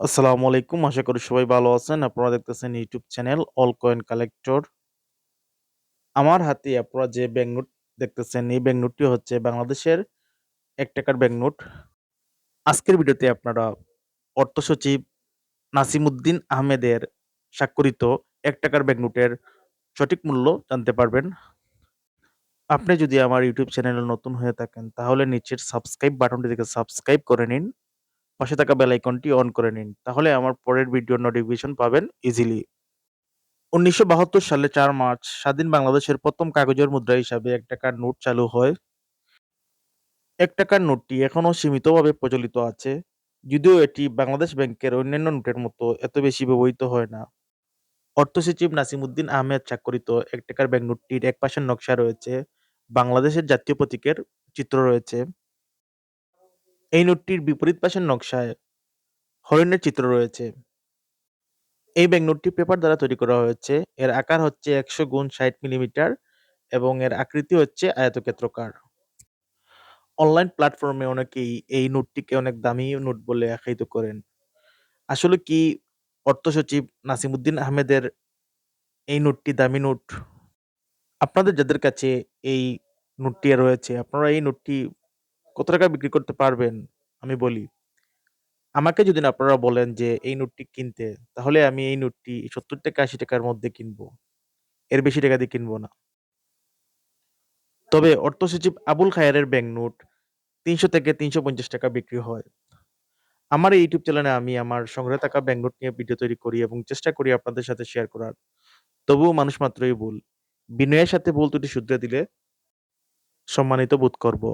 আসসালামু আলাইকুম। আশা করি সবাই ভালো আছেন। আপনারা দেখতেছেন YouTube channel all coin collector. আমার হাতে আপনারা যে ব্যাংক নোট দেখতেছেন, এই ব্যাংক নোটটি হচ্ছে বাংলাদেশের ৳১ ব্যাংক নোট। আজকের ভিডিওতে আপনারা অর্থ সচিব নাসিমুদ্দিন আহমেদের স্বাক্ষরিত ৳১ ব্যাংক নোটের সঠিক মূল্য জানতে পারবেন। আপনি যদি আমার ইউটিউব চ্যানেলে নতুন হয়ে থাকেন, তাহলে নিচের সাবস্ক্রাইব বাটনটি থেকে সাবস্ক্রাইব করে নিন। পাশে থাকা বেল আইকনটি অন করে নিন। তাহলে আমার পরের ভিডিওর নোটিফিকেশন পাবেন ইজিলি। ১৯৭২ সালে চার মার্চ, স্বাধীন বাংলাদেশের প্রথম কাগজের মুদ্রা হিসাবে ৳১ নোট চালু হয়। ৳১ নোটটি এখনও সীমিতভাবে প্রচলিত আছে। যদিও এটি বাংলাদেশ ব্যাংকের অন্যান্য নোটের মতো এত বেশি ব্যবহৃত হয় না। অর্থসচিব নাসিমুদ্দিন আহমেদ স্বাক্ষরিত ৳১ ব্যাংক নোটটির একপাশের নকশা রয়েছে, বাংলাদেশের জাতীয় প্রতীকের চিত্র রয়েছে। এই নোটটির বিপরীত পাশের নকশায় হরিণের চিত্র রয়েছে। এই ব্যাংক নোটটি পেপার দ্বারা তৈরি করা হয়েছে। এর আকার হচ্ছে ১০০ × ৬০ মিলিমিটার এবং এর আকৃতি হচ্ছে আয়তক্ষেত্রকার অনলাইন প্ল্যাটফর্মে অনেকেই এই নোটটিকে অনেক দামি নোট বলে আখ্যায়িত করেন। আসলে কি অর্থ সচিব নাসিমুদ্দিন আহমেদের এই নোটটি দামি নোট? আপনাদের যাদের কাছে এই নোটটি রয়েছে, আপনারা এই নোটটি কত টাকা বিক্রি করতে পারবেন? আমি বলি। আমাকে যদি না আপনারা বলেন যে এই নোটটি কিনতে, তাহলে আমি এই নোটটি ৳৭০-৮০ র মধ্যে কিনবো। এর বেশি টাকা দিয়ে কিনবো না। তবে অর্থ সচিব আবুল খায়েরের ব্যাংক নোট ৳৩০০-৩৫০ বিক্রি হয়। আমার এই ইউটিউব চ্যানেলে আমি আমার সংগ্রহে থাকা ব্যাংক নোট নিয়ে ভিডিও তৈরি করি এবং চেষ্টা করি আপনাদের সাথে শেয়ার করার। তবুও মানুষ মাত্রই ভুল। বিনয়ের সাথে ভুল ত্রুটি শুধরে দিলে সম্মানিত বোধ করব।